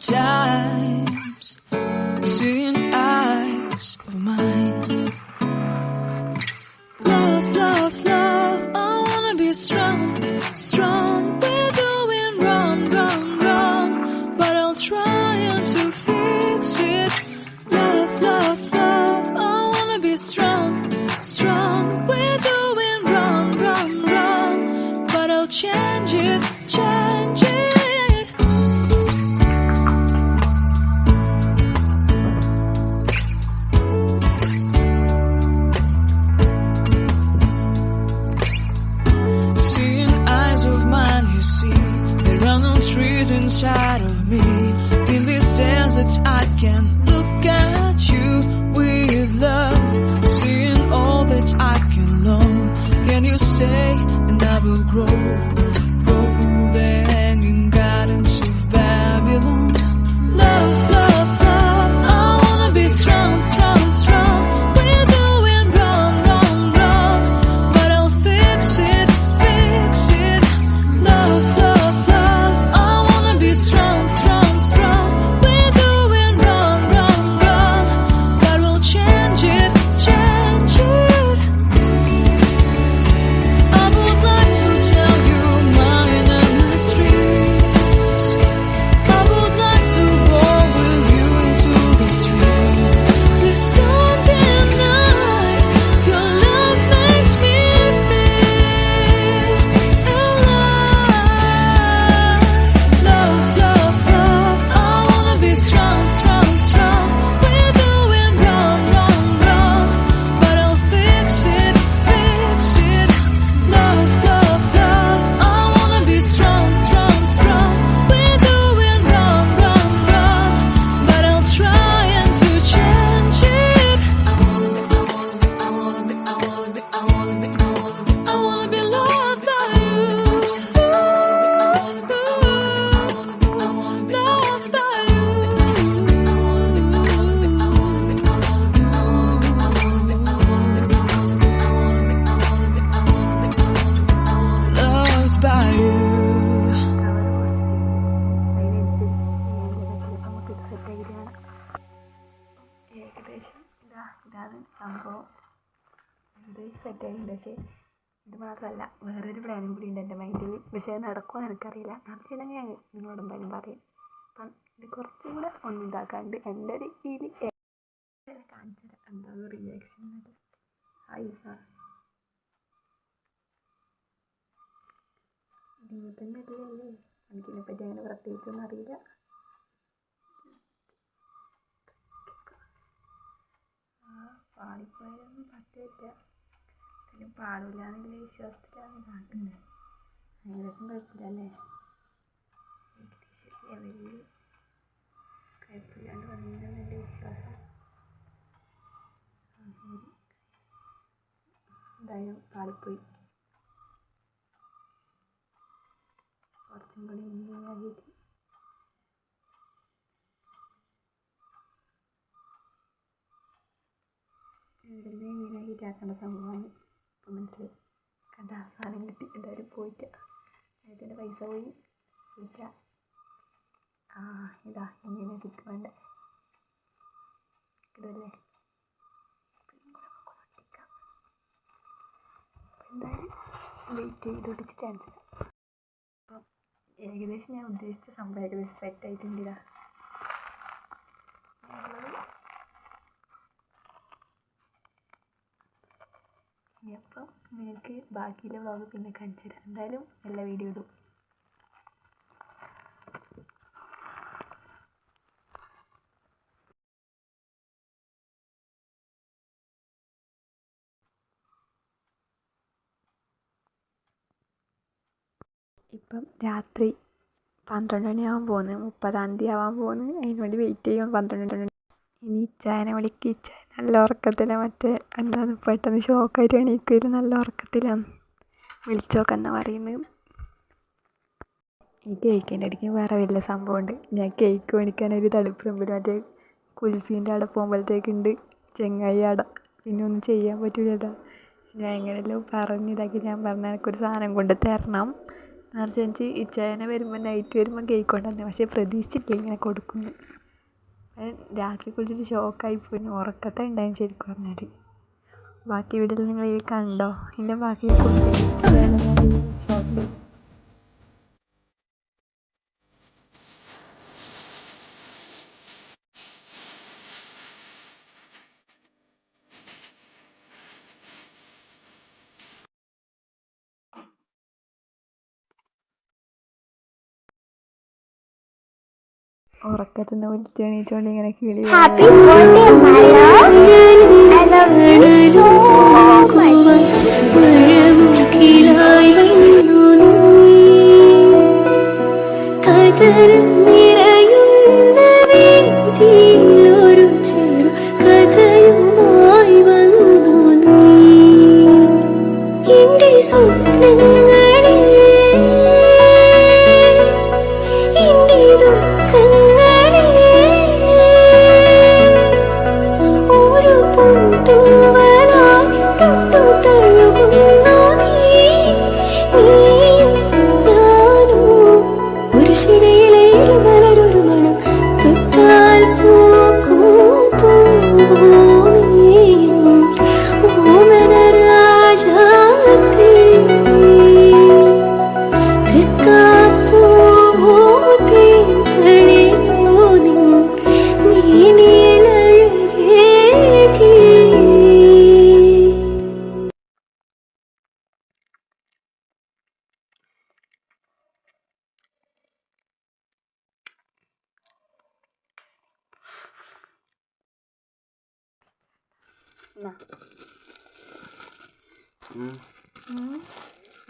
sometimes. Seeing eyes of mine. Love, love, love. I wanna be strong, strong. We're doing wrong, wrong, wrong. But I'll try to fix it. Love, love, love. I wanna be strong, strong. We're doing wrong, wrong, wrong. But I'll change inside of me. In this desert, I can look at you with love. Seeing all that I can learn. Can you stay and I will grow? Grow ഇത് മാത്രമല്ല വേറൊരു പ്ലാനും കൂടി ഉണ്ട് എന്റെ മൈൻഡിൽ പക്ഷേ അത് നടക്കുമോ എനിക്കറിയില്ല. നടത്തിയില്ലെങ്കിൽ ഞാൻ നിങ്ങളോട് എന്തായാലും പറയും. അപ്പം ഇത് കുറച്ചും കൂടെ ഒന്ന് ഇതാക്കാണ്ട് എന്റെ ഒരു ഇതിൽ കാണിച്ചത് റിയാക്ഷൻ ഹായ് സാർ ദീപന്റെ ഇതിലല്ലേ എനിക്കിതിനെപ്പറ്റി അങ്ങനെ പ്രത്യേകിച്ചൊന്നും അറിയില്ല. പാടിപ്പോയാലൊന്നും പറ്റില്ല. പിന്നെ പാടില്ല എന്നുള്ള വിശ്വാസത്തിലാണ് കാട്ടുന്നത് ഏകദേശം കുഴപ്പമില്ലല്ലേ ലെവലിൽ കുഴപ്പമില്ലാണ്ട് എന്റെ വിശ്വാസം. എന്തായാലും പാടിപ്പോയി. കുറച്ചും കൂടി ഇങ്ങനെയായിട്ട് ഇവിടുന്ന് ഇങ്ങനെ ഹീറ്റാക്കേണ്ട സംഭവമാണ്. മനസ്സിലായി കണ്ട സാധനം കിട്ടി. എന്തായാലും പോയിട്ട് അതിന്റെ പൈസ പോയി. പോയിട്ട ആ ഇതാ ഇങ്ങനെ കിട്ടുവേണ്ട വേണ്ട ഇതല്ലേ എന്തായാലും വെയിറ്റ് ചാൻസ് അപ്പം ഏകദേശം ഞാൻ ഉദ്ദേശിച്ച സംഭവം ഏകദേശം സെറ്റ് ആയിട്ടുണ്ട് ഇതാ. ഞങ്ങൾ ഇനിയപ്പം നിങ്ങൾക്ക് ബാക്കിയുള്ള വ്ളോഗ് പിന്നെ കാണിച്ചു തരാം. എന്തായാലും എല്ലാ വീഡിയോ ഇടും. ഇപ്പം രാത്രി പന്ത്രണ്ട് മണിയാവാൻ പോകുന്നു മുപ്പതാം തീയതി ആവാൻ പോകുന്നു അതിനുവേണ്ടി വെയിറ്റ് ചെയ്യും. പന്ത്രണ്ട് മണി ഇനി ഇച്ചായനെ വിളിക്കുക ഇച്ചായ നല്ല ഉറക്കത്തിലാണ് മറ്റേ എന്താണ് പെട്ടെന്ന് ഷോക്കായിട്ട് എണീക്കുമായിരുന്നു നല്ല ഉറക്കത്തിലാണ് വിളിച്ചോക്കെന്നാ പറയുന്നത്. ഈ കേക്കിന്റെ ഇടയ്ക്ക് വേറെ വലിയ സംഭവമുണ്ട്. ഞാൻ കേക്ക് മേടിക്കാനൊരു തളിപ്പറമ്പിൽ മറ്റേ കുൽഫീന്റെ അവിടെ പോകുമ്പോഴത്തേക്കുണ്ട് ചെങ്ങായി അട പിന്നെ ഒന്നും ചെയ്യാൻ പറ്റൂലല്ലോ. ഞാൻ എങ്ങനെയല്ലോ പറഞ്ഞിതാക്കി ഞാൻ പറഞ്ഞ എനിക്കൊരു സാധനം കൊണ്ട് തരണം. എന്ന് പറഞ്ഞാൽ ഇച്ചായനെ വരുമ്പോൾ നൈറ്റ് വരുമ്പോൾ കേക്ക് കൊണ്ടുവന്നേ. പക്ഷേ പ്രതീക്ഷിച്ചിട്ടില്ല ഇങ്ങനെ കൊടുക്കുന്നു. രാത്രി കുളിച്ചിട്ട് ഷോക്കായി പോയി ഉറക്കത്തെ ഉണ്ടായിരുന്നു ശരിക്കും പറഞ്ഞാൽ ബാക്കി വീട്ടിൽ നിങ്ങൾ കണ്ടോ? ഇതിന്റെ ബാക്കി നിന്ന് വിളിച്ച് എണീറ്റോണ്ട് ഇങ്ങനെ കിളി Happy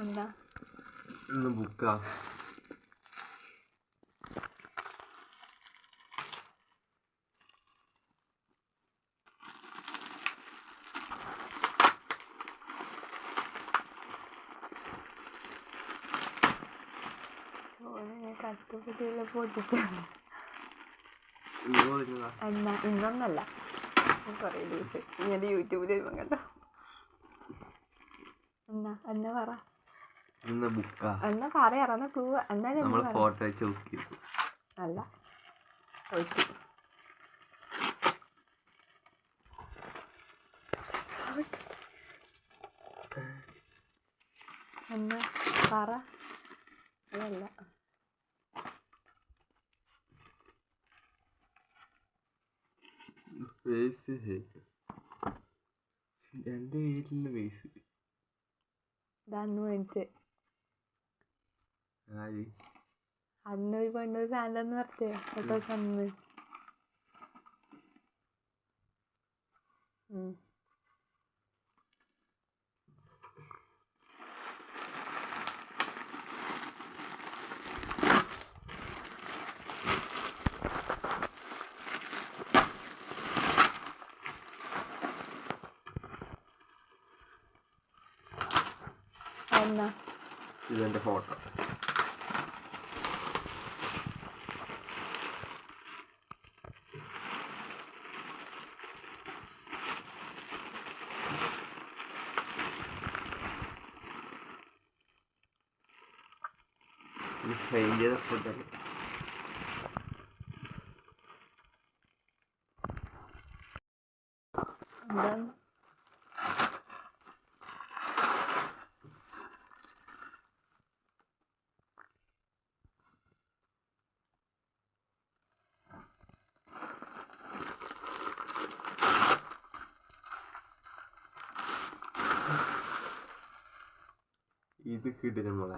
എന്താ ബുക്കാ പറഞ്ഞതാ എന്നാ ഇന്നൊന്നല്ല കുറേ ദിവസം ഇങ്ങനെ യൂട്യൂബിൽ വരുമ്പോൾ കണ്ടോ? എന്നാ എന്നാ പറ. ഇന്ന് ബുക്കാ? എന്നാ പറയാറ എന്നാ ക്ലൂ എന്നാലും നമ്മൾ ഫോട്ടോ ബുക്ക് ചെയ്തു അല്ല. ഒഴിച്ചു എന്നാ പറ. അതല്ല. ഫേസ് രണ്ട് വീട്ടിലെ ഫേസ് ഇതന്ന് മേടിച്ച് ആര്? അന്ന് ഒരു പെണ്ണൊരു സാൻഡെന്ന് പറഞ്ഞേ ഫോട്ടോ അന്ന് എന്നാ ഇതെന്റെ ഫോട്ടോ. ഫ്രെയിം ചെയ്ത എന്താണ് இது கீட்டு ஜென்மம்ல